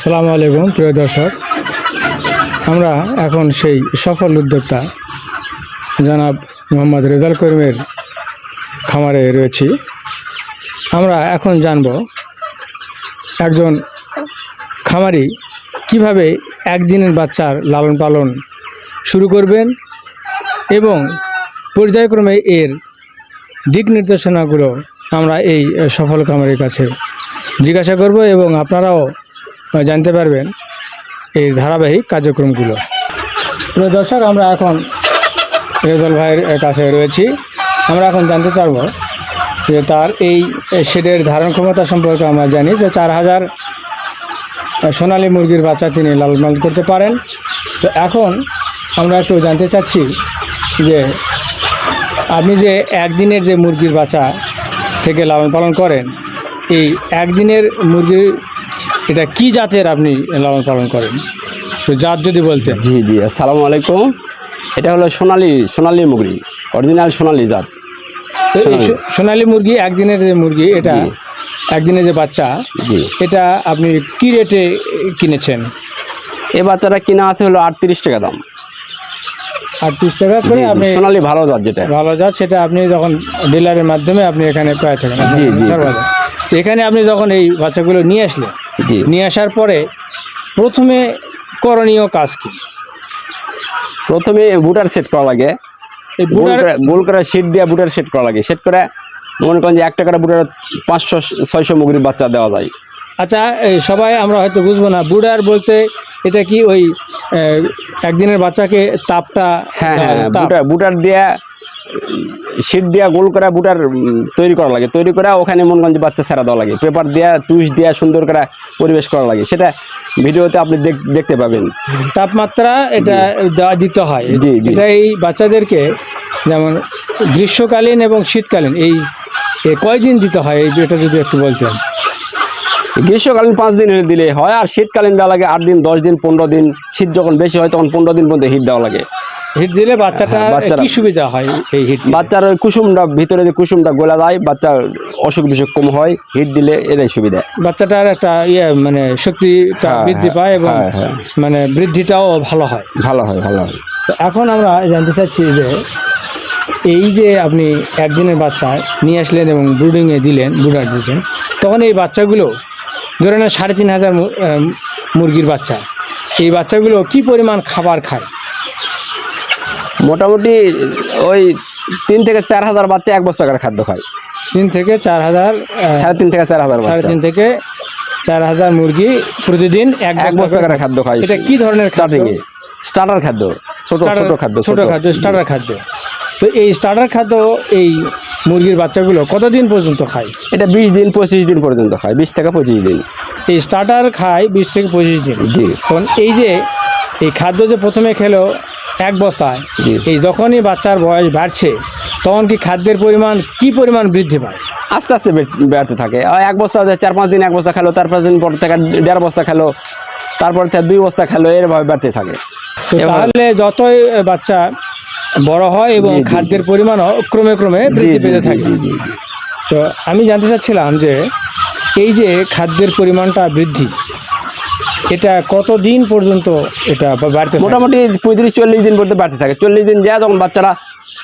সালামু আলাইকুম, প্রিয় দর্শক। আমরা এখন সেই সফল উদ্যোক্তা জনাব মোহাম্মদ রেজাল করিমের খামারে রয়েছি। আমরা এখন জানব একজন খামারি কীভাবে একদিনের বাচ্চার লালন পালন শুরু করবেন এবং পর্যায়ক্রমে এর দিক নির্দেশনাগুলো আমরা এই সফল খামারের কাছে জিজ্ঞাসা করব এবং আপনারাও জানতে পারবেন এই ধারাবাহিক কার্যক্রমগুলো। প্রিয় দর্শক, আমরা এখন রেজল ভাইয়ের কাছে রয়েছি। আমরা এখন জানতে পারব যে তার এই শেডের ধারণ ক্ষমতা সম্পর্কে আমরা জানি যে চার হাজার সোনালী মুরগির বাচ্চা তিনি লালন করতে পারেন। তো এখন আমরা একটু জানতে চাচ্ছি যে আপনি যে একদিনের যে মুরগির বাচ্চা থেকে লালন পালন করেন, এই একদিনের মুরগির এটা কি জাতের আপনি লালন পালন করেন? তো জাত যদি বলতেন। জি জি আসসালামু আলাইকুম। এটা হলো সোনালি সোনালি মুরগি অরিজিনাল সোনালি জাত। সোনালী। মুরগি একদিনের যে মুরগি এটা জি। একদিনের যে বাচ্চা জি। এটা আপনি কি রেটে কিনেছেন? এ বাচ্চাটা কিনা আছে হলো আটত্রিশ টাকা দাম। আটত্রিশ টাকা করে আপনি সোনালি ভালো জাত যেটা। ভালো জাত সেটা আপনি যখন ডিলারের মাধ্যমে আপনি এখানে পেয়ে থাকেন জি, জি। এখানে আপনি যখন এই বাচ্চাগুলো নিয়ে আসলেন জি। নিয়ে আসার পরে প্রথমে করণীয় কাজ কি? প্রথমে বুটার সেট করা লাগে। এই গোল করে- গোল করে সেট দিয়ে বুটার সেট করা লাগে। সেট করে মনে করেন যে একটা করে বুটার পাঁচশো ছয়শো মুগরির বাচ্চা দেওয়া যায়। আচ্ছা সবাই আমরা হয়তো বুঝব না। বুড়ার বলতে এটা কি ওই একদিনের বাচ্চাকে তাপটা হ্যাঁ হ্যাঁ বুটার বুটার দিয়ে শীট দিয়া গোল করে বুটার তৈরি করা লাগে। তৈরি করে ওখানে মনে যে বাচ্চা ছাড়া দেওয়া লাগে। পেপার দেওয়া তুষ দেওয়া সুন্দর করে পরিবেশ করা লাগে। সেটা ভিডিওতে আপনি দেখতে পাবেন। তাপমাত্রা এটা দেওয়া দিতে হয়। জি, জি। এটা এই বাচ্চাদেরকে যেমন গ্রীষ্মকালীন এবং শীতকালীন এই কয়দিন দিতে হয়? এই এটা যদি একটু বলতেন। গ্রীষ্মকালীন পাঁচ দিন দিলে হয় আর শীতকালীন দেওয়া লাগে আট দিন দশ দিন পনেরো দিন। শীত যখন বেশি হয় তখন পনেরো দিন পর্যন্ত হিট দেওয়া লাগে। হিট দিলে বাচ্চাটা হ্যাঁ, কি সুবিধা হয় এই হিট বাচ্চার কুসুমটা ভিতরে যে কুসুমটা গোলা যায় বাচ্চার অসুখ বিসুখ কম হয় হিট দিলে এটাই সুবিধা। বাচ্চাটার একটা ইয়ে মানে শক্তিটা হ্যাঁ, বৃদ্ধি হ্যাঁ, পায় এবং। মানে বৃদ্ধিটাও ভালো হয়। ভালো হয় ভালো হয়। তো এখন আমরা জানতে চাচ্ছি যে এই যে আপনি একদিনের বাচ্চা নিয়ে আসলেন এবং ব্রুডিংয়ে দিলেন ব্রুডার দিলেন তখন এই বাচ্চাগুলো ধরে নেন সাড়ে তিন হাজার মুরগির বাচ্চা এই বাচ্চাগুলো কি পরিমাণ খাবার খায়? মোটামুটি ওই তিন থেকে চার হাজার বাচ্চা এক বস্তা করে খাদ্য খায়। তিন থেকে চার হাজার সাড়ে তিন থেকে চার হাজার সাড়ে তিন থেকে চার হাজার মুরগি প্রতিদিন এক এক বস্তা করে খাদ্য খায়। এটা কি ধরনের স্টার্টিং স্টার্টার খাদ্য ছোট ছোট খাদ্য ছোট। খাদ্য স্টার্টার খাদ্য। তো এই স্টার্টার খাদ্য এই মুরগির বাচ্চাগুলো কতদিন পর্যন্ত খায়? এটা বিশ দিন পঁচিশ দিন পর্যন্ত খায় বিশ থেকে পঁচিশ দিন। এই স্টার্টার খায় বিশ থেকে পঁচিশ দিন। জি। তখন এই যে এই খাদ্য যে প্রথমে খেলো এক বস্তায়। এই যখনই বাচ্চার বয়স বাড়ছে তখন কি খাদ্যের পরিমাণ কি পরিমাণ বৃদ্ধি পায়? আস্তে আস্তে বাড়তে থাকে। এক বস্তা চার পাঁচ দিন এক বস্তা খেলো তার পাঁচ দিন পর থেকে দেড় বস্তা খেলো তারপর থেকে দুই বস্তা খেলো এরভাবে বাড়তে থাকে। তাহলে যতই বাচ্চা বড় হয় এবং খাদ্যের পরিমাণও ক্রমে ক্রমে বৃদ্ধি পেতে থাকে। তো আমি জানতে চাচ্ছিলাম যে এই যে খাদ্যের পরিমাণটা বৃদ্ধি এটা কতদিন পর্যন্ত এটা বাড়তে মোটামুটি পঁয়ত্রিশ চল্লিশ দিন পর্যন্ত বাড়তে থাকে। চল্লিশ দিন যায় তখন বাচ্চারা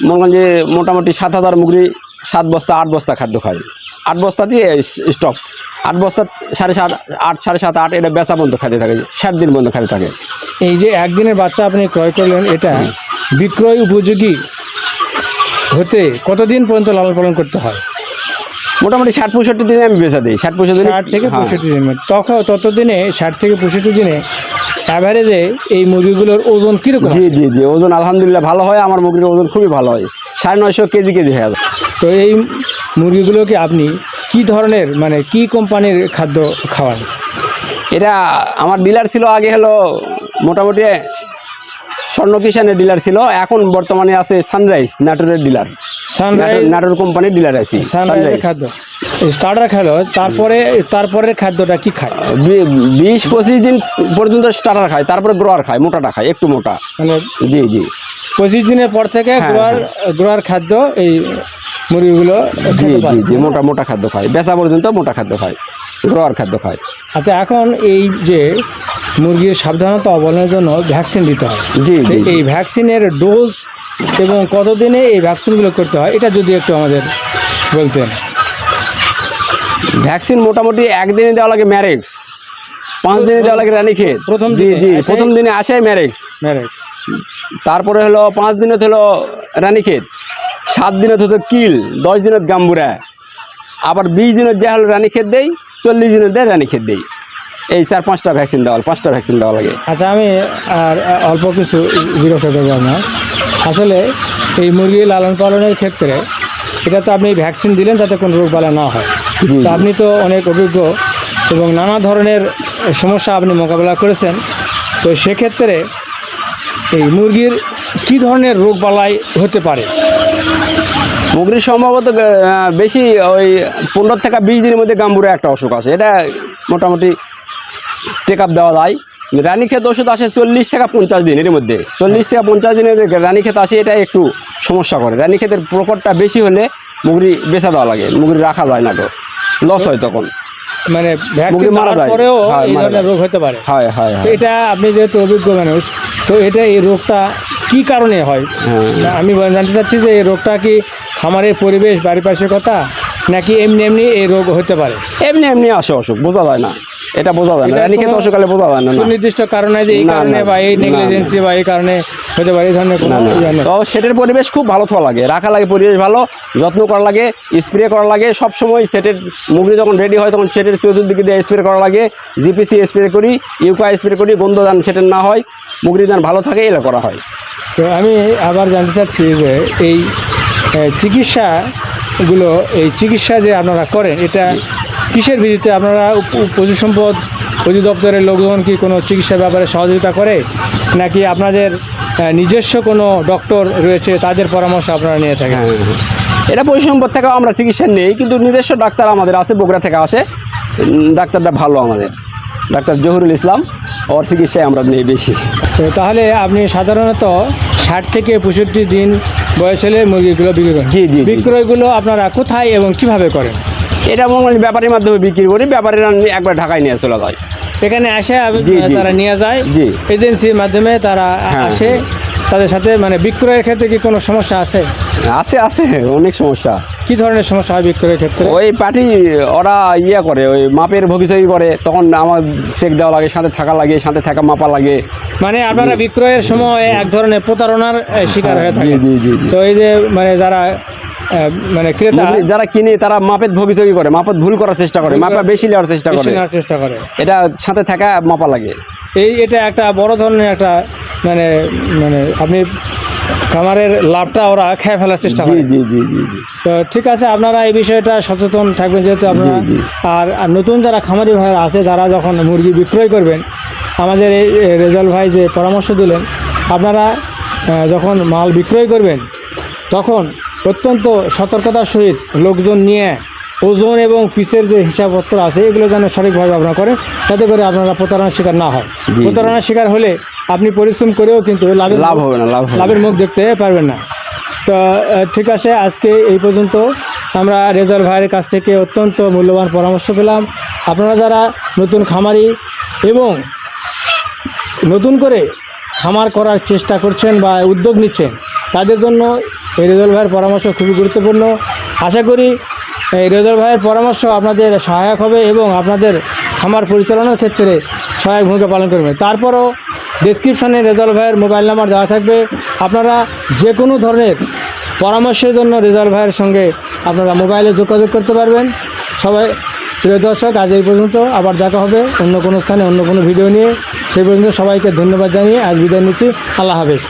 মনে করেন যে মোটামুটি সাত হাজার মুগরি সাত বস্তা আট বস্তা খাদ্য খায়। আট বস্তা দিয়ে স্টপ আট বস্তা সাড়ে সাত আট সাড়ে সাত আট এটা বেচা পর্যন্ত খাতে থাকে সাত দিন পর্যন্ত খাতে থাকে। এই যে একদিনের বাচ্চা আপনি ক্রয় করলেন এটা বিক্রয় উপযোগী হতে কতদিন পর্যন্ত লালন পালন করতে হয়? মোটামুটি ষাট পঁয়ষট্টি দিনে আমি বেচা দিই। ষাট পঁয়ষট্টি দিনে ষাট থেকে হ্যাঁ। পঁয়ষট্টি দিন। তখন ততদিনে ষাট থেকে পঁয়ষট্টি দিনে অ্যাভারেজে এই মুরগিগুলোর ওজন কীরকম? জি জি জি ওজন আলহামদুলিল্লাহ ভালো হয় আমার মুরগির ওজন খুবই ভালো হয়। সাড়ে নয়শো কেজি কেজি হয়ে তো এই মুরগিগুলোকে আপনি কি ধরনের মানে কি কোম্পানির খাদ্য খাওয়ান? এটা আমার ডিলার ছিল আগে হলো মোটামুটি স্বর্ণ কিষানের ডিলার ছিল। এখন বর্তমানে আছে সানরাইজ নাটোরের ডিলার সানরাইজ নাটোর কোম্পানির ডিলার আছি সানরাইজ খাদ্য। স্টার্টার খেলো তারপরে তারপরের খাদ্যটা কি খায়? বিশ পঁচিশ দিন পর্যন্ত স্টার্টার খায় তারপরে গ্রোয়ার খায় মোটাটা খায় একটু মোটা। মানে জি জি। পঁচিশ দিনের পর থেকে গ্রোয়ার গ্রোয়ার খাদ্য এই মুরগিগুলো জি জি জি মোটা মোটা খাদ্য খায় বেচা পর্যন্ত মোটা খাদ্য খায় গ্রোয়ার খাদ্য খায়। আচ্ছা এখন এই যে মুরগির সাবধানতা অবলম্বনের জন্য ভ্যাকসিন দিতে হয়। জি এই ভ্যাকসিনের ডোজ এবং কতদিনে এই ভ্যাকসিনগুলো করতে হয় এটা যদি একটু আমাদের বলতেন। ভ্যাকসিন মোটামুটি একদিনে দেওয়া লাগে ম্যারেক্স পাঁচ দিনে দেওয়া লাগে রানীক্ষেত প্রথম জি দিনে জি প্রথম দিনে আসে ম্যারেক্স। ম্যারেক্স। তারপরে হলো পাঁচ দিনত হলো রানীক্ষেত সাত দিনত হতো কিল দশ দিনত গাম্বুরা আবার বিশ দিনের যা হলো রানীক্ষেত দেই চল্লিশ দিনের দেয় রানীক্ষেত দেই। এই চার পাঁচটা ভ্যাকসিন দেওয়া পাঁচটা ভ্যাকসিন দেওয়া লাগে। আচ্ছা আমি আর অল্প কিছু জিজ্ঞাসা করব আপনার আসলে এই মুরগি লালন পালনের ক্ষেত্রে এটা তো আপনি ভ্যাকসিন দিলেন যাতে কোনো রোগ বালা না হয়। তো আপনি তো অনেক অভিজ্ঞ এবং নানা ধরনের সমস্যা আপনি মোকাবেলা করেছেন। তো সেক্ষেত্রে এই মুরগির কি ধরনের রোগ বালাই হতে পারে? মুগরি সম্ভবত বেশি ওই পনেরো থেকে বিশ দিনের মধ্যে গাম্বুরা একটা অসুখ আছে। এটা মোটামুটি টেক আপ দেওয়া যায়। রানীক্ষেত ওষুধ আসে চল্লিশ থেকে পঞ্চাশ দিন এর মধ্যে। চল্লিশ থেকে পঞ্চাশ দিনের রানী রানীক্ষেত আসে এটা একটু সমস্যা করে। রানীক্ষেতের প্রকটটা বেশি হলে মুগরি বেচা দেওয়া লাগে মুগরি রাখা যায় না তো। লস হয় তখন। মানে ভ্যাকসিন মারা যায়। পরেও হ্যাঁ, এই ধরনের রোগ হতে পারে। হয় হয় এটা আপনি যেহেতু অভিজ্ঞ মানুষ তো এটা এই রোগটা কি কারণে হয়? হ্যাঁ। আমি জানতে চাচ্ছি যে এই রোগটা কি খামারের পরিবেশ পারিপার্শ্বিকতা নাকি এমনি এমনি এই রোগ হতে পারে? এমনি এমনি আসে অসুখ বোঝা যায় না। এটা বোঝা যায় না। এটার রানীক্ষেত কোনো অসুখ হলে বোঝা যায় না না। সুনির্দিষ্ট কারণে যে এই কারণে বা এই নেগলিজেন্সি বা এই কারণে হতে পারে এই ধরনের কোনো ইয়ে তো সেটের পরিবেশ খুব ভালো থাকা লাগে রাখা লাগে পরিবেশ ভালো যত্ন করা লাগে স্প্রে করা লাগে সব সময় সেটের মুগরি যখন রেডি হয় তখন সেটের চতুর্দিকে দিয়ে স্প্রে করা লাগে জিপিসি স্প্রে করি ইউকা স্প্রে করি গন্ধদান সেটের না হয় মুগরি দান ভালো থাকে এটা করা হয়। তো আমি আবার জানতে চাচ্ছি যে এই এ, চিকিৎসাগুলো এই চিকিৎসা যে আপনারা করেন এটা কিসের ভিত্তিতে আপনারা পশু সম্পদ অধিদপ্তরের লোকজন কি কোনো চিকিৎসার ব্যাপারে সহযোগিতা করে? নাকি আপনাদের নিজস্ব কোনো ডক্টর রয়েছে তাদের পরামর্শ আপনারা নিয়ে থাকেন? হ্যাঁ হ্যাঁ। এটা পরিসম্পদ থেকেও আমরা চিকিৎসা নেই কিন্তু নিজস্ব ডাক্তার আমাদের আছে বগুড়া থেকে আসে। ডাক্তারটা ভালো আমাদের। ডাক্তার জহুরুল ইসলাম ওর চিকিৎসায় আমরা নেই বেশি। তো তাহলে আপনি সাধারণত ষাট থেকে পঁয়ষট্টি দিন বয়স হলে মুরগিগুলো বিক্রি করেন জি, জি। বিক্রয়গুলো আপনারা কোথায় এবং কীভাবে করেন এটা মনে ব্যাপারের ব্যাপারীর মাধ্যমে বিক্রি করি ব্যাপারীরা একবার ঢাকায় নিয়ে চলা যায় এখানে আসে। তারা নিয়ে যায় জি। এজেন্সির মাধ্যমে তারা হ্যাঁ, আসে তাদের সাথে মানে বিক্রয়ের ক্ষেত্রে কি কোনো সমস্যা আছে? আছে আছে অনেক সমস্যা। কি ধরনের সমস্যা হয় বিক্রয়ের ক্ষেত্রে? ওই পার্টি ওরা ইয়ে করে ওই মাপের ভবিষ্যৎ করে তখন আমার চেক দেওয়া লাগে সাথে থাকা লাগে সাথে থাকা মাপা লাগে। মানে আপনারা বিক্রয়ের সময় এক ধরনের প্রতারণার শিকার হয়ে থাকে জি জি। তো এই যে মানে যারা মানে ক্রেতা যারা কিনে তারা মাপের ভবিষ্যৎ করে মাপের ভুল করার চেষ্টা করে মাপা বেশি নেওয়ার চেষ্টা করে। নেওয়ার চেষ্টা করে। এটা সাথে থাকা মাপা লাগে। এই এটা একটা বড় ধরনের একটা মানে মানে আপনি খামারের লাভটা ওরা খেয়ে ফেলার চেষ্টা করে। জি জি জি তো ঠিক আছে আপনারা এই বিষয়টা সচেতন থাকবেন যেহেতু আপনারা। আর নতুন যারা খামারি ভাইরা আছে যারা যখন মুরগি বিক্রয় করবেন আমাদের এই রেজাল্ট ভাই যে পরামর্শ দিলেন আপনারা যখন মাল বিক্রয় করবেন তখন অত্যন্ত সতর্কতার সহিত লোকজন নিয়ে ওজন এবং পিসের যে হিসাবপত্র আছে এগুলো যেন সঠিকভাবে আপনারা করেন যাতে করে আপনারা প্রতারণার শিকার না হয়। প্রতারণার শিকার হলে আপনি পরিশ্রম করেও কিন্তু লাভের লাভ হবে না লাভ। লাভের মুখ দেখতে পারবেন না। তো ঠিক আছে আজকে এই পর্যন্ত আমরা রেজাল ভাইয়ের কাছ থেকে অত্যন্ত মূল্যবান পরামর্শ পেলাম। আপনারা যারা নতুন খামারি এবং নতুন করে খামার করার চেষ্টা করছেন বা উদ্যোগ নিচ্ছেন তাদের জন্য এই রেজাল ভাইয়ের পরামর্শ খুবই গুরুত্বপূর্ণ। আশা করি এই রেজাল ভাইয়ের পরামর্শ আপনাদের সহায়ক হবে এবং আপনাদের খামার পরিচালনার ক্ষেত্রে সহায়ক ভূমিকা পালন করবে। তারপরও ডিসক্রিপশানে রেজাল ভাইয়ের মোবাইল নাম্বার দেওয়া থাকবে। আপনারা যে কোনো ধরনের পরামর্শের জন্য রেজাল ভাইয়ের সঙ্গে আপনারা মোবাইলে যোগাযোগ করতে পারবেন। সবাই, প্রিয় দর্শক, আজ এই পর্যন্ত। আবার দেখা হবে অন্য কোনো স্থানে, অন্য কোনো ভিডিও নিয়ে। সেই পর্যন্ত সবাইকে ধন্যবাদ জানিয়ে আজ বিদায় নিচ্ছি। আল্লাহ হাফেজ।